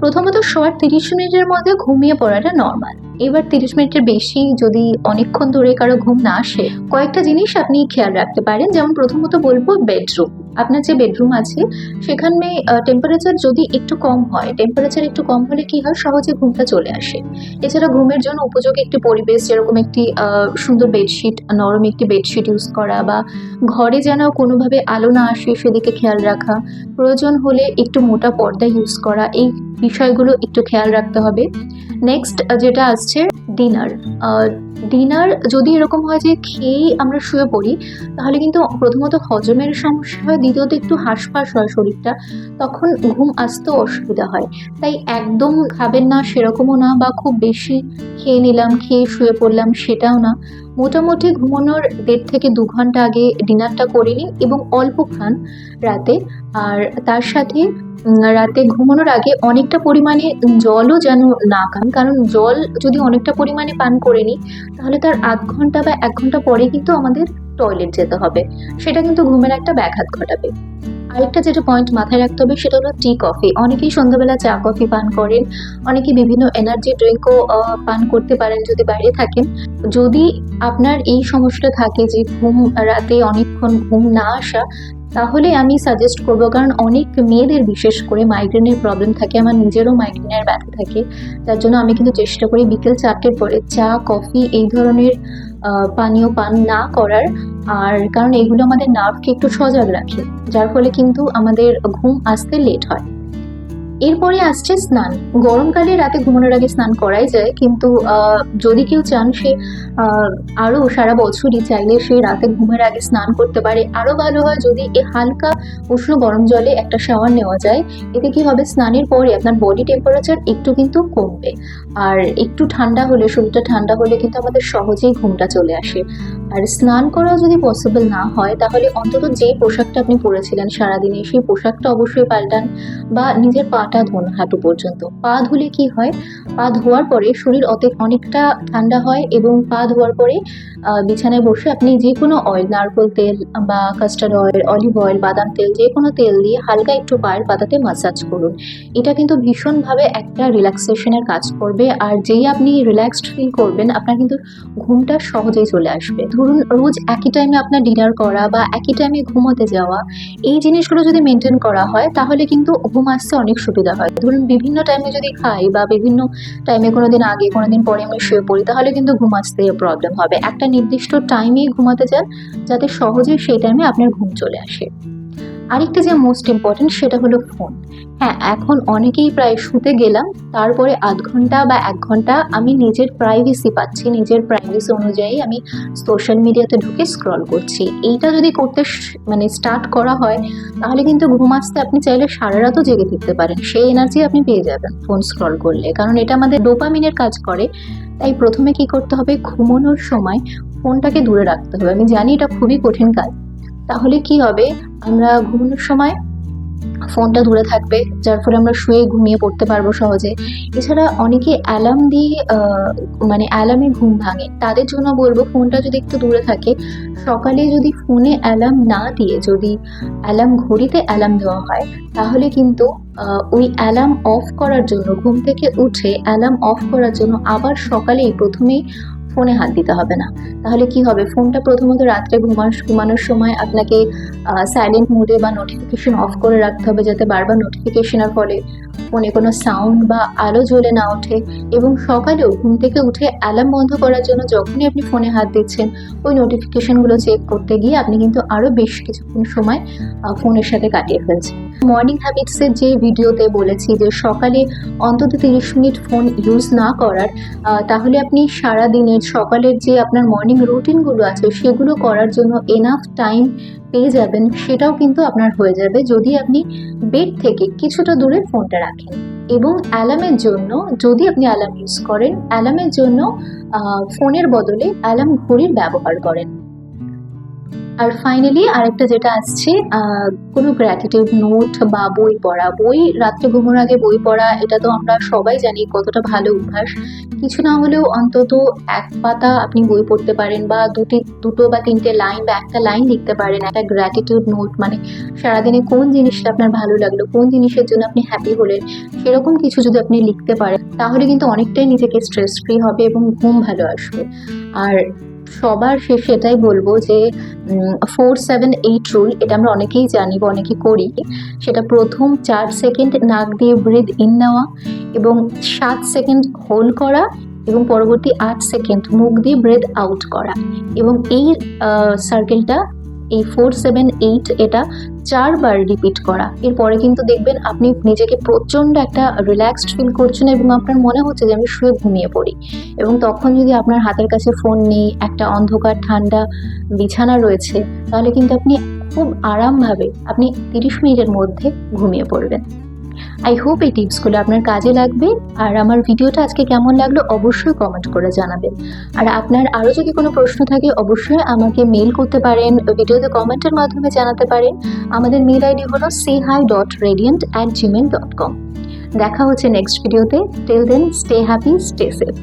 প্রথমত শোয়ার তিরিশ মিনিটের মধ্যে ঘুমিয়ে পড়াটা নর্মাল এবার তিরিশ মিনিটের বেশি যদি অনেকক্ষণ ধরে কারও ঘুম না আসে, কয়েকটা জিনিস আপনি খেয়াল রাখতে পারেন। যেমন প্রথমত বলব বেডরুম আপনার যে বেডরুম আছে, সেখানে টেম্পারেচার যদি একটু কম হয় টেম্পারেচার একটু কম হলে কি হয়? সহজে ঘুমটা চলে আসে। এছাড়া ঘুমের জন্য উপযোগী একটি পরিবেশ, যেরকম একটি সুন্দর বেডশিট নরম একটি বেডশিট ইউজ করা বা ঘরে যেন কোনোভাবে আলো না আসে, সেদিকে খেয়াল রাখা। প্রয়োজন হলে একটু মোটা পর্দা ইউজ করা, এই বিষয়গুলো একটু খেয়াল রাখতে হবে। নেক্সট যেটা আসছে ডিনার ডিনার যদি এরকম হয় যে খেয়েই আমরা শুয়ে পড়ি, তাহলে কিন্তু প্রথমত হজমের সমস্যা হয়, দ্বিতীয়ত একটু হাঁসফাঁস হয় শরীরটা, তখন ঘুম আসতেও অসুবিধা হয়। তাই একদম খাবেন না, সেরকমও না বা খুব বেশি খেয়ে নিলাম, খেয়ে শুয়ে পড়লাম সেটাও না। মোটামুটি ঘুমানোর দেড় থেকে দু ঘণ্টা আগে ডিনারটা করে নিন এবং অল্প খান রাতে। আর তার সাথে রাতে ঘুমানোর আগে অনেকটা পরিমাণে জলও যেন না খান, কারণ জল যদি অনেকটা পরিমাণে পান করে নিই, তাহলে তার আধ ঘণ্টা বা এক ঘণ্টা পরে কিন্তু আমাদের টয়লেট যেতে হবে। সেটা কিন্তু ঘুমের একটা ব্যাঘাত ঘটাবে। আরেকটা যেটা পয়েন্ট মাথায় রাখতে হবে, সেটা হলো টি কফি অনেকেই সন্ধ্যাবেলা চা কফি পান করেন অনেকে বিভিন্ন এনার্জি ড্রিঙ্কও পান করতে পারেন যদি বাইরে থাকেন। যদি আপনার এই সমস্যাটা থাকে যে ঘুম, রাতে অনেকক্ষণ ঘুম না আসা তাহলে আমি সাজেস্ট করব, কারণ অনেক মেয়েদের বিশেষ করে মাইগ্রেনের প্রবলেম থাকে, আমার নিজেরও মাইগ্রেনের ব্যথা থাকে, তার জন্য আমি কিন্তু চেষ্টা করি বিকেল চারটের পরে চা কফি এই ধরনের পানীয় পান না করার। আর কারণ এগুলো আমাদের নার্ভকে একটু সজাগ রাখে, যার ফলে কিন্তু আমাদের ঘুম আসতে লেট হয়। এরপরে আসছে স্নান। গরমকালে রাতে ঘুমানোর আগে স্নান করাই যায় কিন্তু যদি কেউ চান সে আহ, আরও সারা বছরই চাইলে সে রাতে ঘুমের আগে স্নান করতে পারে। আরও ভালো হয় যদি এ হালকা উষ্ণ গরম জলে একটা শাওয়ার নেওয়া যায়। এতে কি হবে? স্নানের পরে আপনার বডি টেম্পারেচার একটু কিন্তু কমবে। আর একটু ঠান্ডা হলে শরীরটা ঠান্ডা হলে কিন্তু আমাদের সহজেই ঘুমটা চলে আসে। আর স্নান করাও যদি পসিবল না হয়, তাহলে অন্তত যে পোশাকটা আপনি পরেছিলেন সারাদিনে, সেই পোশাকটা অবশ্যই পাল্টান বা নিজের পাটা ধোন হাঁটু পর্যন্ত। পা ধুলে কি হয়? পা ধোয়ার পরে শরীর অত অনেকটা ঠান্ডা হয় এবং পা ধোয়ার পরে বিছানায় বসে আপনি যে কোনো অয়েল নারকেল তেল বা কাস্টার্ড অয়েল অলিভ অয়েল বাদাম তেল যে কোনো তেল দিয়ে হালকা একটু পায়ের পাতাতে মাসাজ করুন। এটা কিন্তু ভীষণভাবে একটা রিল্যাক্সেশনের কাজ করবে, আর যেই আপনি রিল্যাক্সড ফিল করবেন, আপনার কিন্তু ঘুমটা সহজেই চলে আসবে। ধরুন রোজ একই টাইমে আপনার ডিনার করা বা একই টাইমে ঘুমোতে যাওয়া, এই জিনিসগুলো যদি মেনটেন করা হয়, তাহলে কিন্তু ঘুম আসতে অনেক সুবিধা হয়। ধরুন বিভিন্ন টাইমে যদি খাই বা বিভিন্ন টাইমে কোনো দিন আগে কোনো দিন পরে আমি শুয়ে পড়ি, তাহলে কিন্তু ঘুম আসতে প্রবলেম হবে। একটা নির্দিষ্ট টাইমেই ঘুমাতে যান, যাতে সহজেই সেই টাইমে আপনার ঘুম চলে আসে। আরেকটা যে মোস্ট ইম্পর্টেন্ট সেটা হলো ফোন হ্যাঁ এখন অনেকেই প্রায় শুতে গেলাম, তারপরে আধ ঘণ্টা বা এক ঘণ্টা আমি নিজের প্রাইভেসি পাচ্ছি, নিজের প্রাইভেসি অনুযায়ী আমি সোশ্যাল মিডিয়াতে ঢুকে স্ক্রল করছি। এইটা যদি করতে মানে স্টার্ট করা হয়, তাহলে কিন্তু ঘুম আসতে আপনি চাইলে সারা রাতও জেগে থাকতে পারেন। সেই এনার্জি আপনি পেয়ে যাবেন ফোন স্ক্রল করলে। কারণ এটা আমাদের ডোপামিনের কাজ করে। তাই প্রথমে কি করতে হবে, ঘুমানোর সময় ফোনটাকে দূরে রাখতে হবে। আমি জানি এটা খুবই কঠিন কাজ। তাহলে কি হবে আমরা ঘুমানোর সময় ফোনটা দূরে থাকবে, যার ফলে আমরা শুয়ে ঘুমিয়ে পড়তে পারব সহজে। এছাড়া অনেকে অ্যালার্ম দিয়ে মানে অ্যালার্মে ঘুম ভাঙে। তাদের জন্য বলব, ফোনটা যদি একটু দূরে থাকে, সকালে যদি ফোনে অ্যালার্ম না দিয়ে যদি অ্যালার্ম ঘড়িতে অ্যালার্ম দেওয়া হয়, তাহলে কিন্তু ওই অ্যালার্ম অফ করার জন্য, ঘুম থেকে উঠে অ্যালার্ম অফ করার জন্য আবার সকালেই প্রথমেই ফোনে হাত দিতে হবে না। তাহলে কি হবে? ফোনটা প্রথমত রাত্রে ঘুমান ঘুমানোর সময় আপনাকে সাইলেন্ট মোডে বা নোটিফিকেশন অফ করে রাখতে হবে যাতে বারবার নোটিফিকেশনের ফলে ফোনে কোনো সাউন্ড বা আলো জ্বলে না ওঠে এবং সকালেও ঘুম থেকে উঠে অ্যালার্ম বন্ধ করার জন্য যখনই আপনি ফোনে হাত দিচ্ছেন, ওই নোটিফিকেশনগুলো চেক করতে গিয়ে আপনি কিন্তু আরও বেশ কিছুক্ষণ সময় ফোনের সাথে কাটিয়ে ফেলছেন। মর্নিং হ্যাবিটসের যে ভিডিওতে বলেছি যে সকালে অন্তত তিরিশ মিনিট ফোন ইউজ না করার তাহলে আপনি সারা দিনের সকালের যে আপনার মর্নিং রুটিনগুলো আছে, সেগুলো করার জন্য এনাফ টাইম পেয়ে যাবেন, সেটাও কিন্তু আপনার হয়ে যাবে যদি আপনি বেড থেকে কিছুটা দূরে ফোনটা রাখেন। এবং অ্যালার্মের জন্য, যদি আপনি অ্যালার্ম ইউজ করেন অ্যালার্মের জন্য ফোনের বদলে অ্যালার্ম ঘড়ির ব্যবহার করেন। আর ফাইনালি আরেকটা যেটা আসছে কোনো গ্র্যাটিটিউড নোট বা বই পড়া। বই, রাত্রে ঘুমোর আগে বই পড়া, এটা তো আমরা সবাই জানি কতটা ভালো অভ্যাস। কিছু না হলেও অন্তত এক পাতা আপনি বই পড়তে পারেন বা দুটি, দুটো বা তিনটে লাইন বা একটা লাইন লিখতে পারেন। একটা গ্র্যাটিটিউড নোট মানে সারাদিনে কোন জিনিসটা আপনার ভালো লাগল, কোন জিনিসের জন্য আপনি হ্যাপি হলেন, সেরকম কিছু যদি আপনি লিখতে পারেন, তাহলে কিন্তু অনেকটাই নিজেকে স্ট্রেস ফ্রি হবে এবং ঘুম ভালো আসবে। আর সবার শেষে এটাই বলব যে ফোর সেভেন এইট রুল এটা আমরা অনেকেই জানি বা অনেকে করি, সেটা প্রথম চার সেকেন্ড নাক দিয়ে ব্রিদ ইন নেওয়া এবং সাত সেকেন্ড হোল্ড করা এবং পরবর্তী আট সেকেন্ড মুখ দিয়ে ব্রেথ আউট করা এবং এই সার্কেলটা এই ফোর সেভেন এইট এটা চারবার রিপিট করা। এরপরে কিন্তু দেখবেন আপনি নিজেকে প্রচণ্ড একটা রিল্যাক্সড ফিল করছেন এবং আপনার মনে হচ্ছে যে আমি শুয়ে ঘুমিয়ে পড়ি। এবং তখন যদি আপনার হাতের কাছে ফোন নেই, একটা অন্ধকার, ঠান্ডা বিছানা রয়েছে, তাহলে কিন্তু আপনি খুব আরামভাবে আপনি তিরিশ মিনিটের মধ্যে ঘুমিয়ে পড়বেন। আই হোপ এই টিপসগুলো আপনার কাজে লাগবে। আর আমার ভিডিওটা আজকে কেমন লাগল অবশ্যই কমেন্ট করে জানাবেন। আর আপনার আরও যদি কোনো প্রশ্ন থাকে, অবশ্যই আমাকে মেল করতে পারেন, ভিডিওতে কমেন্টের মাধ্যমে জানাতে পারেন। আমাদের মেল আইডি হলো C hi dot radiant at Gmail dot com দেখা হচ্ছে নেক্সট ভিডিওতে till then stay happy stay safe